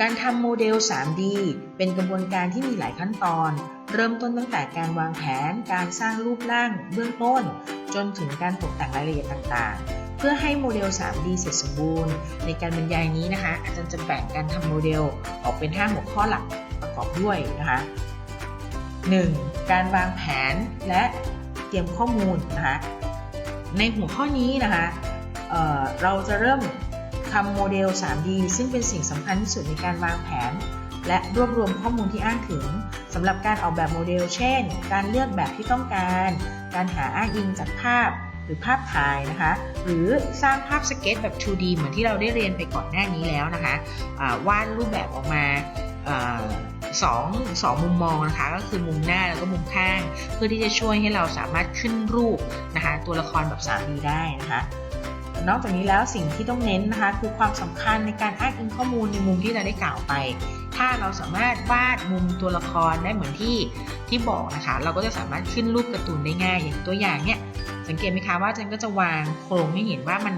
การทำโมเดล 3D เป็นกระบวนการที่มีหลายขั้นตอน เริ่มต้นตั้งแต่การวางแผน การสร้างรูปร่างเบื้องต้น จนถึงการตกแต่งรายละเอียดต่างๆ เพื่อให้โมเดล 3D เสร็จสมบูรณ์ ในการบรรยายนี้นะคะ อาจารย์จะแบ่งการทำโมเดลออกเป็น 5 หัวข้อหลักประกอบด้วยนะคะ 1. การวางแผนและเตรียมข้อมูลนะคะ ในหัวข้อนี้นะคะเเราจะเริ่ม ทำโมเดล 3D ซึ่งเป็นสิ่งสำคัญที่สุดในการวางแผน และรวบรวมข้อมูลที่อ้างถึงสำหรับการออกแบบโมเดล เช่น การเลือกแบบที่ต้องการ การหาอ้างอิงจากภาพหรือภาพถ่ายนะคะ หรือสร้างภาพสเก็ตแบบ 2D เหมือนที่เราได้เรียนไปก่อนหน้านี้แล้วนะคะอ่าวาดรูปแบบออกมาอ่าสองสองมุมมองนะคะ ก็คือมุมหน้าแล้วก็มุมข้าง เพื่อที่จะช่วยให้เราสามารถขึ้นรูปนะคะ ตัวละครแบบ 3D ได้นะคะ นอกจากนี้แล้วสิ่งที่ต้องเน้นนะคะ คือความสำคัญในการอ้างอิงข้อมูลในมุมที่เราได้กล่าวไป ถ้าเราสามารถวาดมุมตัวละครได้เหมือนที่ที่บอกนะคะ เราก็จะสามารถขึ้นรูปการ์ตูนได้ง่ายอย่างตัวอย่างเนี่ยสังเกตไหมคะว่าอาจันก็จะวางโครงให้เห็นว่ามัน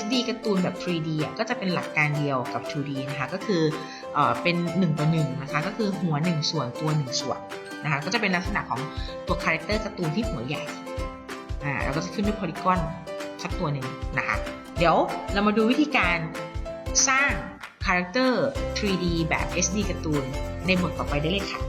SD การ์ตูนแบบ 3D อะก็จะเป็นหลักการเดียวกับ 2D นะคะก็คือเออเป็น1ต่อ1นะคะก็คือหัว 1 ส่วนตัว 1 ส่วนนะคะก็จะเป็นลักษณะของตัวคาแรคเตอร์การ์ตูนที่หัวใหญ่อ่าเราก็จะขึ้นด้วยโพลีกอน สักตัวหนึ่งนะคะ เดี๋ยวเรามาดูวิธีการสร้างคาแรคเตอร์ 3D แบบ SD การ์ตูนในบทต่อไปได้เลยค่ะ